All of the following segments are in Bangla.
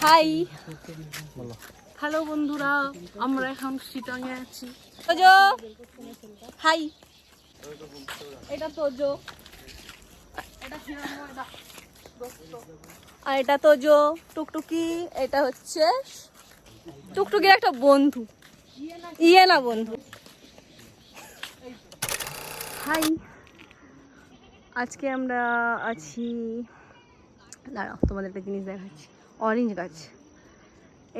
হাই। হ্যালো বন্ধুরা আমরা এখন সিটংয়ে আছি। তোজো। হাই। এটা তোজো। আর এটা তোজো টুকটুকি। এটা হচ্ছে টুকটুকির একটা বন্ধু। ইয়ে না বন্ধু। হাই। আজকে আমরা আছি, দাঁড়াও, তোমাদের একটা জিনিস দেখাচ্ছি। অরেঞ্জ গাছ।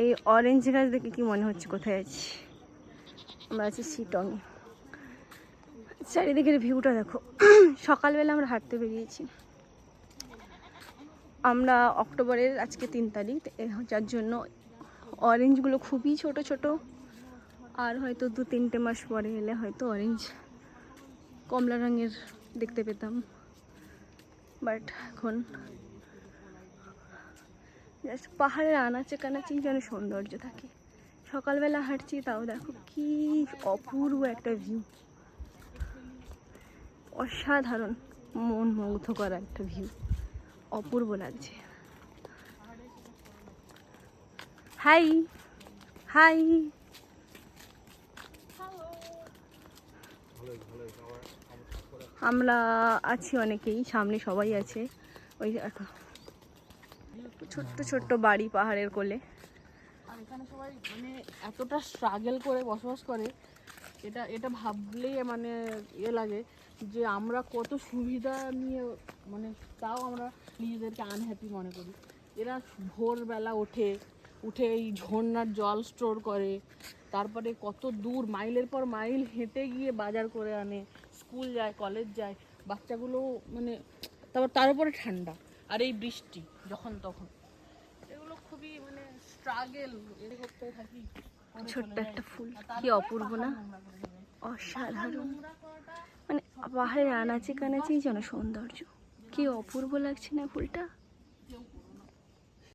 এই অরেঞ্জ গাছ দেখে কি মনে হচ্ছে কোথায় আছি? আমরা আছি শিটং চারিদিকের ভিউটা দেখো। সকালবেলা আমরা হাঁটতে বেরিয়েছি। আমরা অক্টোবরের আজকে তিন তারিখ যার জন্য অরেঞ্জগুলো খুবই ছোট ছোট। আর হয়তো দু তিনটে মাস পরে এলে হয়তো অরেঞ্জ কমলা রঙের দেখতে পেতাম। বাট এখন জাস্ট পাহাড়ের আনাচে কানাচেই যেন সৌন্দর্য থাকে। সকালবেলা হাঁটছি, তাও দেখো কি অপূর্ব একটা ভিউ অসাধারণ মন মুগ্ধ করা একটা ভিউ অপূর্ব লাগছে। হাই হাই আমরা আছি অনেকেই, সামনে সবাই আছে। ওই দেখো ছোট্ট ছোট্ট বাড়ি পাহাড়ের কোলে। আর এখানে সবাই মানে এতটা স্ট্রাগল করে বসবাস করে, এটা এটা ভাবলেই মানে ইয়ে লাগে যে আমরা কত সুবিধা নিয়ে মানে তাও আমরা নিজেদেরকে আনহ্যাপি মনে করি। এরা ভোরবেলা ওঠে, উঠে এই ঝর্ণার জল স্টোর করে, তারপরে কত দূর, মাইলের পর মাইল হেঁটে গিয়ে বাজার করে আনে স্কুল যায় কলেজ যায় বাচ্চাগুলো মানে তারপর তার উপরে ঠান্ডা আর এই বৃষ্টি যখন তখন। এগুলো খুবই মানে স্ট্রাগল করতে থাকি। ছোট্ট একটা ফুল। কি অপূর্ব না। অসাধারণ। মানে পাহাড়ের আনাচে কানাচেই যেন সৌন্দর্য। কি অপূর্ব লাগছে না ফুলটা?